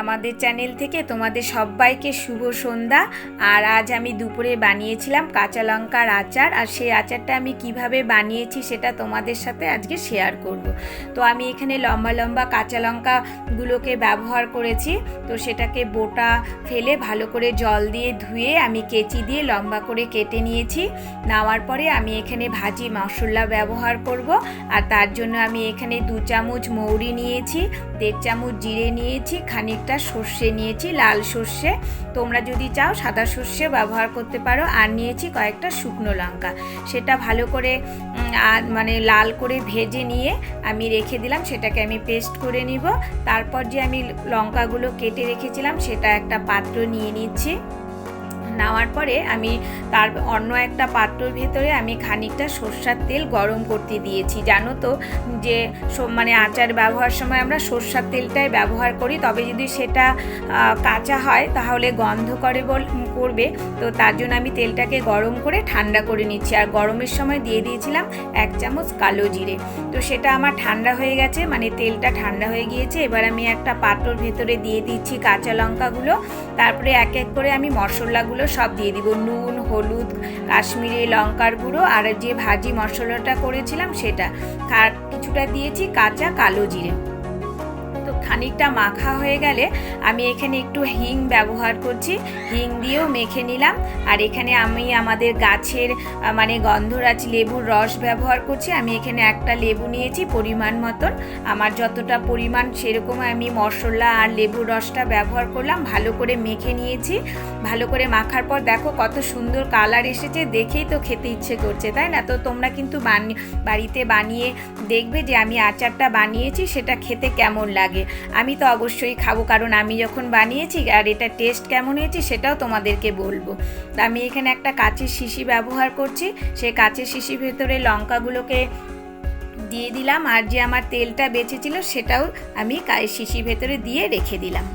আমাদের চ্যানেল থেকে তোমাদের সবাইকে শুভ সন্ধ্যা। আর আজ আমি দুপুরে বানিয়েছিলাম কাঁচা লঙ্কার আচার। আর সেই আচারটা আমি কীভাবে বানিয়েছি সেটা তোমাদের সাথে আজকে শেয়ার করব। তো আমি এখানে লম্বা লম্বা কাঁচা লঙ্কাগুলোকে ব্যবহার করেছি। তো সেটাকে বোটা ফেলে ভালো করে জল দিয়ে ধুয়ে আমি কেচি দিয়ে লম্বা করে কেটে নিয়েছি। নেওয়ার পরে আমি এখানে ভাজি মশলা ব্যবহার করব। আর তার জন্য আমি এখানে দু চামচ মৌরি নিয়েছি, দেড় চামচ জিরে নিয়েছি খানিকটা সর্ষে নিয়েছি, লাল সর্ষে। তোমরা যদি চাও সাদা সর্ষে ব্যবহার করতে পারো, আর নিয়েছি কয়েকটা শুকনো লঙ্কা। সেটা ভালো করে মানে লাল করে ভেজে নিয়ে আমি রেখে দিলাম, সেটাকে আমি পেস্ট করে নিব। তারপর যে আমি লঙ্কাগুলো কেটে রেখেছিলাম, সেটা একটা পাত্র নিয়ে নিচ্ছি। নেওয়ার পরে আমি তার অন্য একটা পাত্রর ভেতরে আমি খানিকটা সর্ষার তেল গরম করতে দিয়েছি। জানো তো যে মানে আচার ব্যবহার সময় আমরা সর্ষার তেলটাই ব্যবহার করি, তবে যদি সেটা কাঁচা হয় তাহলে গন্ধ করে বল, করবে। তো তার জন্য আমি তেলটাকে গরম করে ঠান্ডা করে নিচ্ছি। আর গরমের সময় দিয়ে দিয়েছিলাম এক চামচ কালো জিরে। তো সেটা আমার ঠান্ডা হয়ে গেছে মানে তেলটা ঠান্ডা হয়ে গিয়েছে। এবার আমি একটা পাত্রর ভেতরে দিয়ে দিচ্ছি কাঁচা লঙ্কাগুলো। তারপরে এক এক করে আমি মশলাগুলো সব দিয়ে দিব। নুন, হলুদ, কাশ্মীরি লঙ্কার গুঁড়ো আর যে ভাজি মশলাটা করেছিলাম সেটা। আর কিছুটা দিয়েছি কাঁচা কালো জিরে। খানিকটা মাখা হয়ে গেলে আমি এখানে একটু হিং ব্যবহার করছি। হিং দিয়েও মেখে নিলাম। আর এখানে আমি আমাদের গাছের মানে গন্ধরাজ লেবুর রস ব্যবহার করছি। আমি এখানে একটা লেবু নিয়েছি পরিমাণ মতন। আমার যতটা পরিমাণ সেরকম আমি মশলা আর লেবুর রসটা ব্যবহার করলাম। ভালো করে মেখে নিয়েছি। ভালো করে মাখার পর দেখো কত সুন্দর কালার এসেছে। দেখেই তো খেতে ইচ্ছে করছে, তাই না? তো তোমরা কিন্তু বাড়িতে বানিয়ে দেখবে যে আমি আচারটা বানিয়েছি, সেটা খেতে কেমন লাগে। আমি তো অবশ্যই খাব, কারণ আমি যখন বানিয়েছি আর এটা টেস্ট কেমন হয়েছে সেটাও তোমাদেরকে বলব। আমি এখানে একটা কাঁচের শিশি ব্যবহার করছি, সেই কাঁচের শিশির ভেতরে লঙ্কাগুলোকে দিয়ে দিলাম আর যে আমার তেলটা বেঁচেছিল সেটাও আমি শিশির ভেতরে দিয়ে রেখে দিলাম।